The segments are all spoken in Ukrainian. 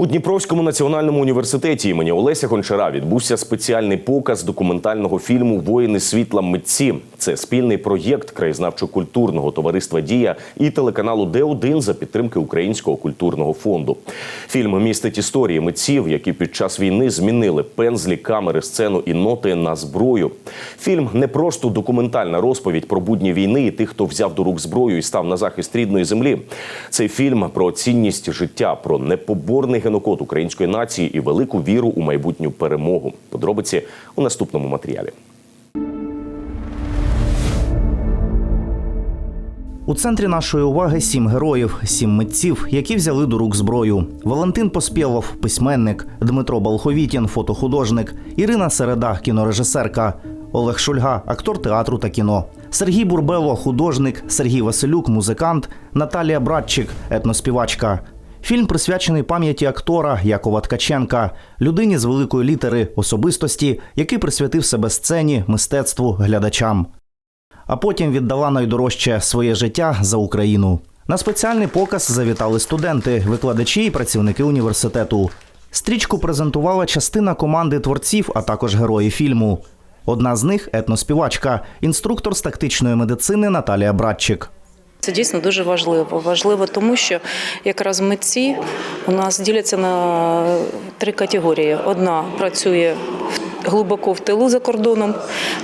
У Дніпровському національному університеті імені Олеся Гончара відбувся спеціальний показ документального фільму Воїни світла митці. Це спільний проєкт краєзнавчо-культурного товариства Дія і телеканалу Д1 за підтримки Українського культурного фонду. Фільм містить історії митців, які під час війни змінили пензлі, камери, сцену і ноти на зброю. Фільм не просто документальна розповідь про будні війни і тих, хто взяв до рук зброю і став на захист рідної землі. Цей фільм про цінність життя, про непоборний генокод української нації і велику віру у майбутню перемогу. Подробиці у наступному матеріалі. У центрі нашої уваги сім героїв, сім митців, які взяли до рук зброю. Валентин Поспєлов, письменник, Дмитро Балховітін, фотохудожник, Ірина Середа, кінорежисерка, Олег Шульга, актор театру та кіно, Сергій Бурбело, художник, Сергій Василюк, музикант, Наталія Братчик, етноспівачка. Фільм присвячений пам'яті актора Якова Ткаченка, людині з великої літери особистості, який присвятив себе сцені, мистецтву, глядачам а потім віддала найдорожче своє життя за Україну. На спеціальний показ завітали студенти, викладачі і працівники університету. Стрічку презентувала частина команди творців, а також герої фільму. Одна з них етноспівачка, інструктор з тактичної медицини Наталія Братчик. Це дійсно дуже важливо. Важливо, тому що якраз митці у нас діляться на три категорії. Одна працює в- глибоко в тилу за кордоном.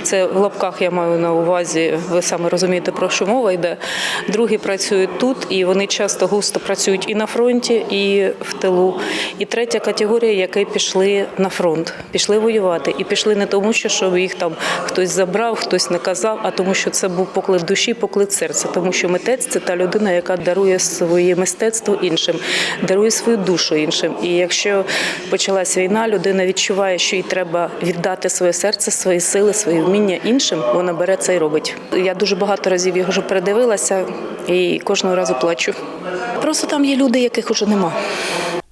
Це в лапках я маю на увазі. Ви саме розумієте, про що мова йде. Другі працюють тут, і вони часто густо працюють і на фронті, і в тилу. І третя категорія, які пішли на фронт, пішли воювати. І пішли не тому, що щоб їх там хтось забрав, хтось наказав, а тому, що це був поклик душі, поклик серця. Тому що митець це та людина, яка дарує своє мистецтво іншим, дарує свою душу іншим. І якщо почалась війна, людина відчуває, що їй треба віддати своє серце, свої сили, свої вміння іншим. Вона бере це і робить. Я дуже багато разів його вже передивилася і кожного разу плачу. Просто там є люди, яких уже нема.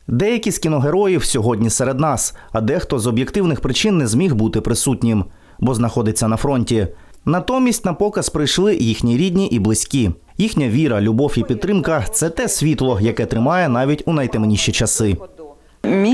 Деякі з кіногероїв сьогодні серед нас, а дехто з об'єктивних причин не зміг бути присутнім, бо знаходиться на фронті. Натомість на показ прийшли їхні рідні і близькі. Їхня віра, любов і підтримка це те світло, яке тримає навіть у найтемніші часи.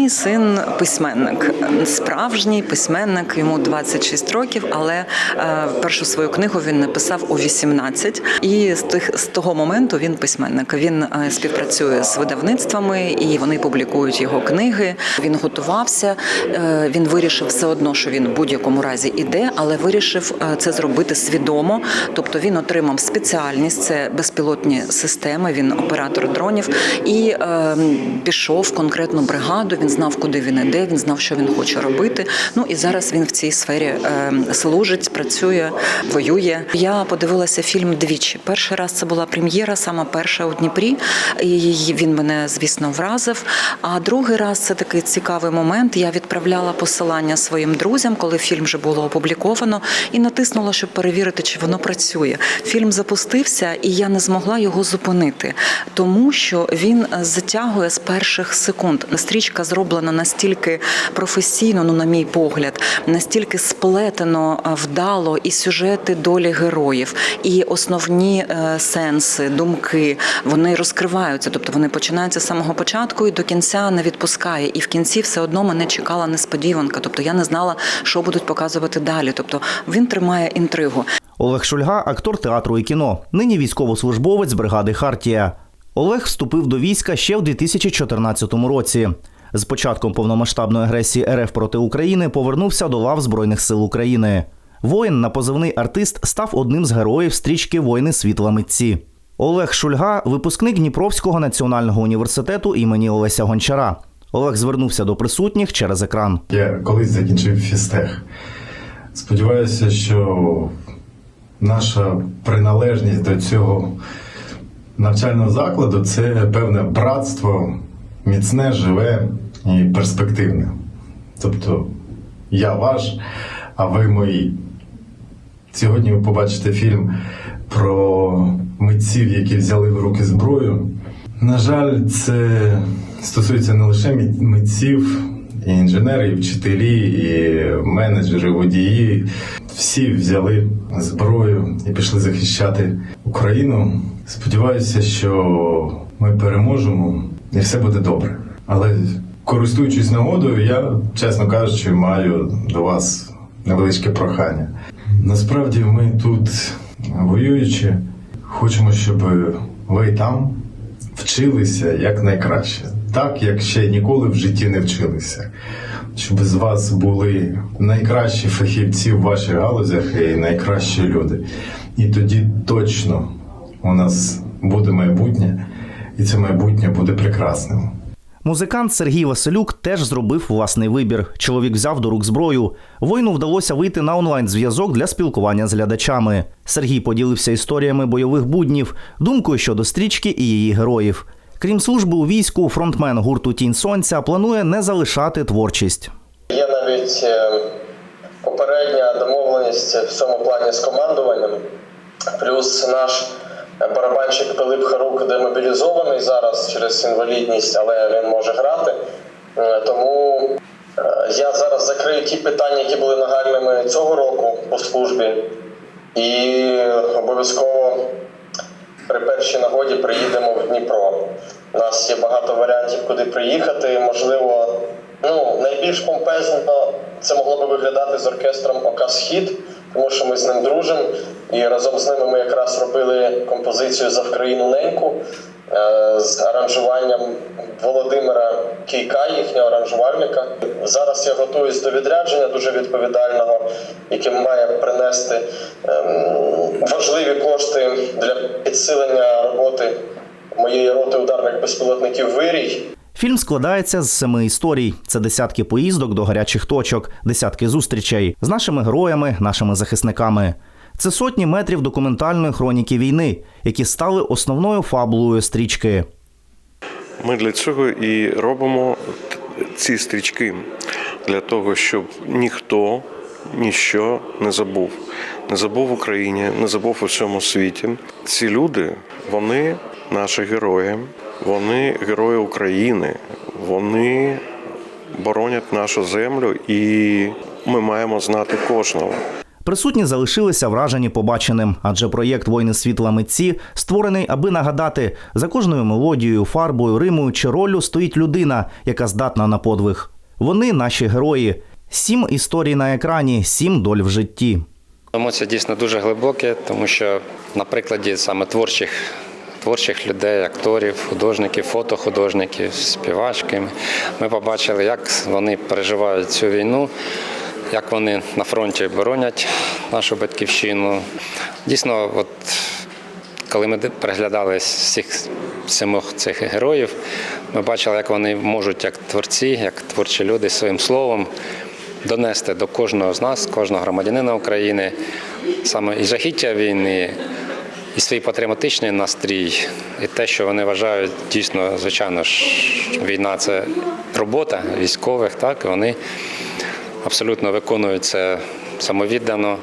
Мій син письменник, справжній письменник, йому 26 років, але е, першу свою книгу він написав у 18. І з тих з того моменту він письменник. Він е, співпрацює з видавництвами і вони публікують його книги. Він готувався. е, Він вирішив все одно, що він в будь-якому разі іде, але вирішив це зробити свідомо. Тобто він отримав спеціальність, це безпілотні системи. Він оператор дронів і е, пішов в конкретну бригаду. Він знав, куди він іде. Він знав, що він хоче робити. Ну і зараз він в цій сфері е, служить, працює, воює. Я подивилася фільм двічі. Перший раз це була прем'єра, саме перша у Дніпрі. І він мене, звісно, вразив. А другий раз це такий цікавий момент. Я відправляла посилання своїм друзям, коли фільм вже було опубліковано, і натиснула, щоб перевірити, чи воно працює. Фільм запустився, і я не змогла його зупинити, тому що він затягує з перших секунд. Стрічка зроблена настільки професійно, ну на мій погляд, настільки сплетено, вдало, і сюжети долі героїв, і основні е, сенси, думки вони розкриваються. Тобто вони починаються з самого початку і до кінця не відпускає. І в кінці все одно мене чекала несподіванка. Тобто я не знала, що будуть показувати далі. Тобто він тримає інтригу. Олег Шульга, актор театру і кіно, нині військовослужбовець бригади Хартія. Олег вступив до війська ще в 2014 році. З початком повномасштабної агресії РФ проти України повернувся до лав Збройних сил України. Воїн на позивний артист став одним з героїв стрічки Воїни світла митці. Олег Шульга випускник Дніпровського національного університету імені Олеся Гончара. Олег звернувся до присутніх через екран. Я колись закінчив фістех. Сподіваюся, що наша приналежність до цього навчального закладу це певне братство, міцне, живе і перспективне. Тобто я ваш, а ви мої. Сьогодні ви побачите фільм про митців, які взяли в руки зброю. На жаль, це стосується не лише митців, і інженери, і вчителі, і менеджери, водії. Всі взяли зброю і пішли захищати Україну. Сподіваюся, що ми переможемо і все буде добре. Але користуючись нагодою, я, чесно кажучи, маю до вас невеличке прохання. Насправді ми тут, воюючи, хочемо, щоб ви там вчилися як найкраще, так як ще ніколи в житті не вчилися. Щоб з вас були найкращі фахівці в ваших галузях і найкращі люди. І тоді точно у нас буде майбутнє, і це майбутнє буде прекрасним. Музикант Сергій Василюк теж зробив власний вибір. Чоловік взяв до рук зброю. Воїну вдалося вийти на онлайн-зв'язок для спілкування з глядачами. Сергій поділився історіями бойових буднів, думкою щодо стрічки і її героїв. Крім служби у війську, фронтмен гурту Тінь Сонця планує не залишати творчість. Є навіть е, попередня домовленість в цьому плані з командуванням. Плюс наш барабанщик Пилип Харук демобілізований зараз через інвалідність, але він може грати. Е, Тому е, я зараз закрию ті питання, які були нагальними цього року по службі, і обов'язково при першій нагоді приїдемо в Дніпро. У нас є багато варіантів, куди приїхати. Можливо, ну найбільш помпезно це могло би виглядати з оркестром Ока Схід, тому що ми з ним дружимо. І разом з ними ми якраз робили композицію за Вкраїну неньку е, з аранжуванням Володимира Кійка, їхнього аранжувальника. Зараз я готуюсь до відрядження дуже відповідального, яке має принести ем, важливі кошти для підсилення роботи моєї роти ударних безпілотників Вирій. Фільм складається з семи історій. Це десятки поїздок до гарячих точок, десятки зустрічей з нашими героями, нашими захисниками. Це сотні метрів документальної хроніки війни, які стали основною фабулою стрічки. Ми для цього і робимо ці стрічки для того, щоб ніхто ніщо не забув. Не забув в Україні, не забув у всьому світі. Ці люди, вони наші герої, вони герої України, вони боронять нашу землю, і ми маємо знати кожного. Присутні залишилися вражені побаченим, адже проєкт Воїни світла митці створений, аби нагадати, за кожною мелодією, фарбою, римою чи роллю стоїть людина, яка здатна на подвиг. Вони наші герої. Сім історій на екрані, сім доль в житті. Емоції дійсно дуже глибокі, тому що на прикладі саме творчих, творчих людей, акторів, художників, фотохудожників, співачки, ми побачили, як вони переживають цю війну, як вони на фронті боронять нашу батьківщину. Дійсно, от коли ми переглядали всіх сімох цих героїв, ми бачили, як вони можуть, як творці, як творчі люди, своїм словом донести до кожного з нас, кожного громадянина України, саме і жахіття війни, і свій патріотичний настрій, і те, що вони вважають дійсно, звичайно ж, війна це робота військових, так і вони абсолютно виконують це самовіддано,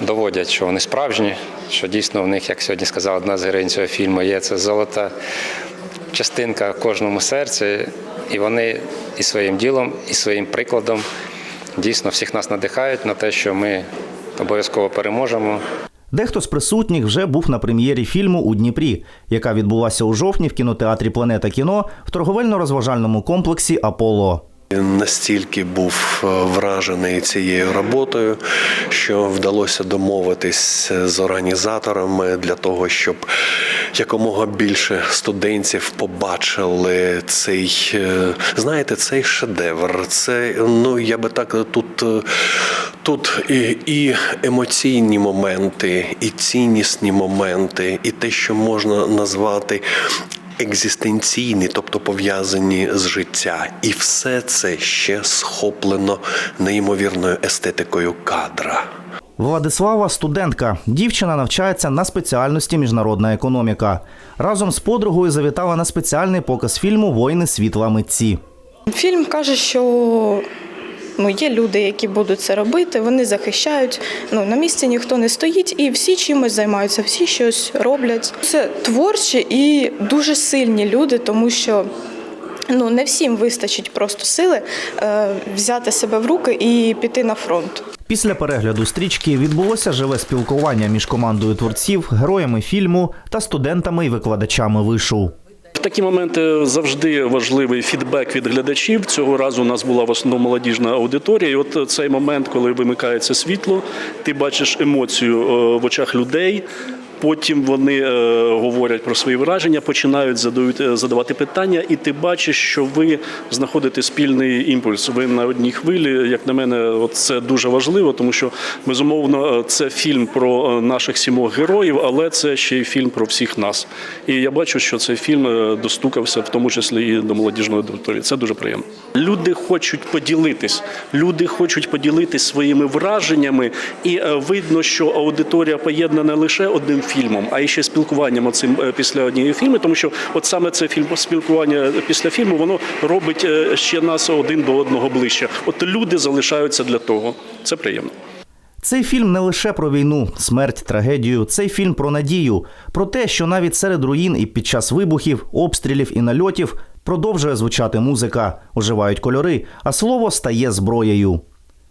доводять, що вони справжні, що дійсно в них, як сьогодні сказала одна з героїнь цього фільму, є це золота частинка в кожному серці, і вони і своїм ділом, і своїм прикладом дійсно всіх нас надихають на те, що ми обов'язково переможемо. Дехто з присутніх вже був на прем'єрі фільму у Дніпрі, яка відбулася у жовтні в кінотеатрі Планета кіно в торговельно-розважальному комплексі Аполло. Настільки був е, вражений цією роботою, що вдалося домовитись з організаторами для того, щоб якомога більше студентів побачили цей, е, знаєте, цей шедевр. Це ну я би так тут. Тут і, і емоційні моменти, і ціннісні моменти, і те, що можна назвати екзистенційні, тобто пов'язані з життя, і все це ще схоплено неймовірною естетикою кадра. Владислава студентка. Дівчина навчається на спеціальності міжнародна економіка. Разом з подругою завітала на спеціальний показ фільму Воїни світла митці. Фільм каже, що ну, є люди, які будуть це робити, вони захищають. Ну, на місці ніхто не стоїть, і всі чимось займаються, всі щось роблять. Це творчі і дуже сильні люди, тому що. Ну, не всім вистачить просто сили е, взяти себе в руки і піти на фронт. Після перегляду стрічки відбулося живе спілкування між командою творців, героями фільму та студентами і викладачами вишу. Такі моменти завжди важливий фідбек від глядачів. Цього разу у нас була в основному молодіжна аудиторія. І от цей момент, коли вимикається світло, ти бачиш емоцію е, в очах людей. Потім вони е, говорять про свої враження, починають е, задавати питання, і ти бачиш, що ви знаходите спільний імпульс. Ви на одній хвилі. Як на мене, це дуже важливо, тому що безумовно е, це фільм про наших сімох героїв, але це ще й фільм про всіх нас. І я бачу, що цей фільм достукався, в тому числі і до молодіжної аудиторії. Це дуже приємно. Люди хочуть поділитись, люди хочуть поділитись своїми враженнями, і видно, що аудиторія поєднана лише одним фільмом, а й ще спілкуванням оцим е, після однієї фільми, тому що от саме це фільм спілкування після фільму, воно робить е, ще нас один до одного ближче. От люди залишаються для того. Це приємно. Цей фільм не лише про війну, смерть, трагедію. Цей фільм про надію, про те, що навіть серед руїн і під час вибухів, обстрілів і нальотів продовжує звучати музика, оживають кольори, а слово стає зброєю.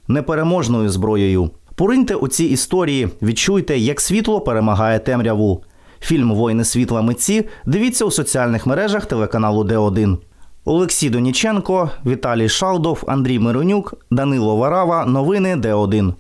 Непереможною зброєю. Пориньте у ці історії, відчуйте, як світло перемагає темряву. Фільм Воїни світла митці дивіться у соціальних мережах телеканалу Д1. Олексій Доніченко, Віталій Шалдов, Андрій Миронюк, Данило Варава. Новини Д1.